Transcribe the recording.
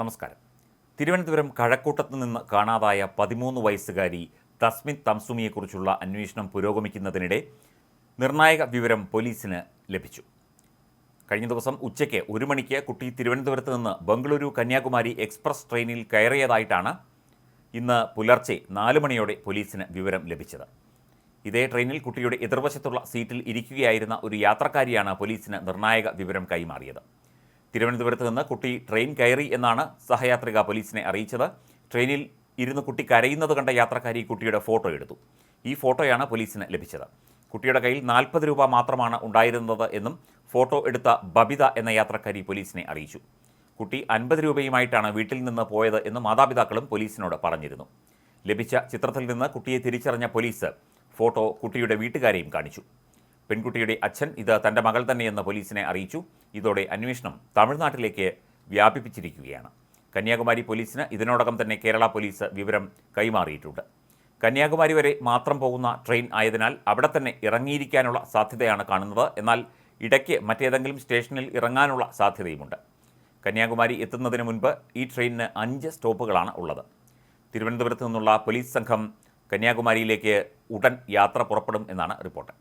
നമസ്കാരം. തിരുവനന്തപുരം കഴക്കൂട്ടത്ത് നിന്ന് കാണാതായ പതിമൂന്ന് വയസ്സുകാരി തസ്മിൻ തംസുമിയെക്കുറിച്ചുള്ള അന്വേഷണം പുരോഗമിക്കുന്നതിനിടെ നിർണായക വിവരം പോലീസിന് ലഭിച്ചു. കഴിഞ്ഞ ദിവസം ഉച്ചയ്ക്ക് ഒരു മണിക്ക് കുട്ടി തിരുവനന്തപുരത്ത് നിന്ന് ബംഗളൂരു കന്യാകുമാരി എക്സ്പ്രസ് ട്രെയിനിൽ കയറിയതായിട്ടാണ് ഇന്ന് പുലർച്ചെ നാല് മണിയോടെ പോലീസിന് വിവരം ലഭിച്ചത്. ഇതേ ട്രെയിനിൽ കുട്ടിയുടെ എതിർവശത്തുള്ള സീറ്റിൽ ഇരിക്കുകയായിരുന്ന ഒരു യാത്രക്കാരിയാണ് പോലീസിന് നിർണായക വിവരം കൈമാറിയത്. തിരുവനന്തപുരത്ത് നിന്ന് കുട്ടി ട്രെയിൻ കയറി എന്നാണ് സഹയാത്രിക പോലീസിനെ അറിയിച്ചത്. ട്രെയിനിൽ ഇരുന്ന് കുട്ടി കരയുന്നത് കണ്ട യാത്രക്കാരി കുട്ടിയുടെ ഫോട്ടോ എടുത്തു. ഈ ഫോട്ടോയാണ് പോലീസിന് ലഭിച്ചത്. കുട്ടിയുടെ കയ്യിൽ നാൽപ്പത് രൂപ മാത്രമാണ് ഉണ്ടായിരുന്നത് എന്നും ഫോട്ടോ എടുത്ത ബബിത എന്ന യാത്രക്കാരി പോലീസിനെ അറിയിച്ചു. കുട്ടി അൻപത് രൂപയുമായിട്ടാണ് വീട്ടിൽ നിന്ന് പോയത് എന്ന് മാതാപിതാക്കളും പോലീസിനോട് പറഞ്ഞിരുന്നു. ലഭിച്ച ചിത്രത്തിൽ നിന്ന് കുട്ടിയെ തിരിച്ചറിഞ്ഞ പോലീസ് ഫോട്ടോ കുട്ടിയുടെ വീട്ടുകാരെയും കാണിച്ചു. പെൺകുട്ടിയുടെ അച്ഛൻ ഇത് തന്റെ മകൾ തന്നെയെന്ന് പോലീസിനെ അറിയിച്ചു. ഇതോടെ അന്വേഷണം തമിഴ്നാട്ടിലേക്ക് വ്യാപിപ്പിച്ചിരിക്കുകയാണ്. കന്യാകുമാരി പോലീസിന് ഇതിനോടകം തന്നെ കേരള പോലീസ് വിവരം കൈമാറിയിട്ടുണ്ട്. കന്യാകുമാരി വരെ മാത്രം പോകുന്ന ട്രെയിൻ ആയതിനാൽ അവിടെ തന്നെ ഇറങ്ങിയിരിക്കാനുള്ള സാധ്യതയാണ് കാണുന്നത്. എന്നാൽ ഇടയ്ക്ക് മറ്റേതെങ്കിലും സ്റ്റേഷനിൽ ഇറങ്ങാനുള്ള സാധ്യതയുമുണ്ട്. കന്യാകുമാരി എത്തുന്നതിന് മുൻപ് ഈ ട്രെയിനിന് അഞ്ച് സ്റ്റോപ്പുകളാണ് ഉള്ളത്. തിരുവനന്തപുരത്ത് നിന്നുള്ള പോലീസ് സംഘം കന്യാകുമാരിയിലേക്ക് ഉടൻ യാത്ര പുറപ്പെടും എന്നാണ് റിപ്പോർട്ട്.